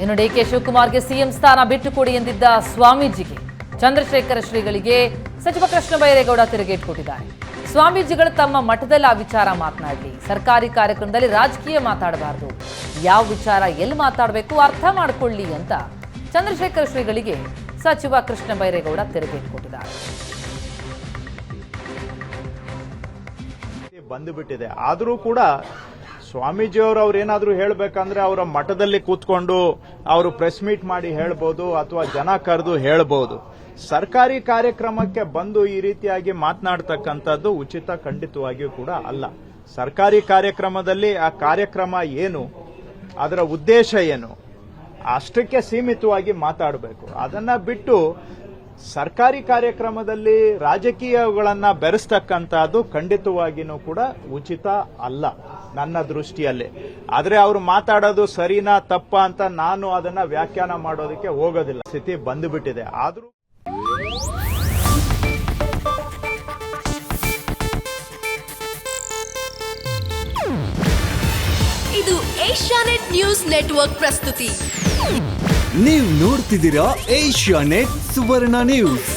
ಇನ್ನು DK ಶಿವಕುಮಾರ್ಗೆ CM ಸ್ಥಾನ ಬಿಟ್ಟುಕೊಡಿ ಎಂದಿದ್ದ ಸ್ವಾಮೀಜಿಗೆ ಚಂದ್ರಶೇಖರ ಶ್ರೀಗಳಿಗೆ ಸಚಿವ ಕೃಷ್ಣ ಬೈರೇಗೌಡ ತಿರುಗೇಟ್ ಕೊಟ್ಟಿದ್ದಾರೆ. ಸ್ವಾಮೀಜಿಗಳು ತಮ್ಮ ಮಠದಲ್ಲಿ ಆ ವಿಚಾರ ಮಾತನಾಡಲಿ ಸರ್ಕಾರಿ ಕಾರ್ಯಕ್ರಮದಲ್ಲಿ ರಾಜಕೀಯ ಮಾತಾಡಬಾರದು. ಯಾವ ವಿಚಾರ ಎಲ್ಲಿ ಮಾತಾಡಬೇಕು ಅರ್ಥ ಮಾಡಿಕೊಳ್ಳಿ ಅಂತ ಚಂದ್ರಶೇಖರ ಶ್ರೀಗಳಿಗೆ ಸಚಿವ ಕೃಷ್ಣ ಬೈರೇಗೌಡ ತಿರುಗೇಟ್ ಕೊಟ್ಟಿದ್ದಾರೆ. ಬಂದುಬಿಟ್ಟಿದೆ. ಆದರೂ ಕೂಡ ಸ್ವಾಮೀಜಿಯವರು ಅವ್ರು ಏನಾದರೂ ಹೇಳಬೇಕಂದ್ರೆ ಅವರ ಮಠದಲ್ಲಿ ಕೂತ್ಕೊಂಡು ಅವರು ಪ್ರೆಸ್ ಮೀಟ್ ಮಾಡಿ ಹೇಳ್ಬೋದು ಅಥವಾ ಜನ ಕರೆದು ಹೇಳ್ಬೋದು. ಸರ್ಕಾರಿ ಕಾರ್ಯಕ್ರಮಕ್ಕೆ ಬಂದು ಈ ರೀತಿಯಾಗಿ ಮಾತನಾಡ್ತಕ್ಕಂಥದ್ದು ಉಚಿತ ಖಂಡಿತವಾಗಿಯೂ ಕೂಡ ಅಲ್ಲ. ಸರ್ಕಾರಿ ಕಾರ್ಯಕ್ರಮದಲ್ಲಿ ಆ ಕಾರ್ಯಕ್ರಮ ಏನು, ಅದರ ಉದ್ದೇಶ ಏನು, ಅಷ್ಟಕ್ಕೆ ಸೀಮಿತವಾಗಿ ಮಾತಾಡಬೇಕು. ಅದನ್ನ ಬಿಟ್ಟು ಸರ್ಕಾರಿ ಕಾರ್ಯಕ್ರಮದಲ್ಲಿ ರಾಜಕೀಯಗಳನ್ನ ಬೆರೆಸ್ತಕ್ಕಂಥದ್ದು ಖಂಡಿತವಾಗಿಯೂ ಕೂಡ ಉಚಿತ ಅಲ್ಲ. ನನ್ನ ದೃಷ್ಟಿಯಲ್ಲಿ. ಆದರೆ ಅವರು ಮಾತಾಡೋದು ಸರಿನಾ ತಪ್ಪ ಅಂತ ನಾನು ಅದನ್ನ ವ್ಯಾಖ್ಯಾನ ಮಾಡೋದಕ್ಕೆ ಹೋಗೋದಿಲ್ಲ. ಸ್ಥಿತಿ ಬಂದುಬಿಟ್ಟಿದೆ. ಆದರೂ ಇದು ಏಷ್ಯಾನೆಟ್ ನ್ಯೂಸ್ ನೆಟ್ವರ್ಕ್ ಪ್ರಸ್ತುತಿ. ನೀವು ನೋಡ್ತಿದ್ದೀರಾ ಏಷ್ಯಾ ನೆಟ್ ಸುವರ್ಣ ನ್ಯೂಸ್.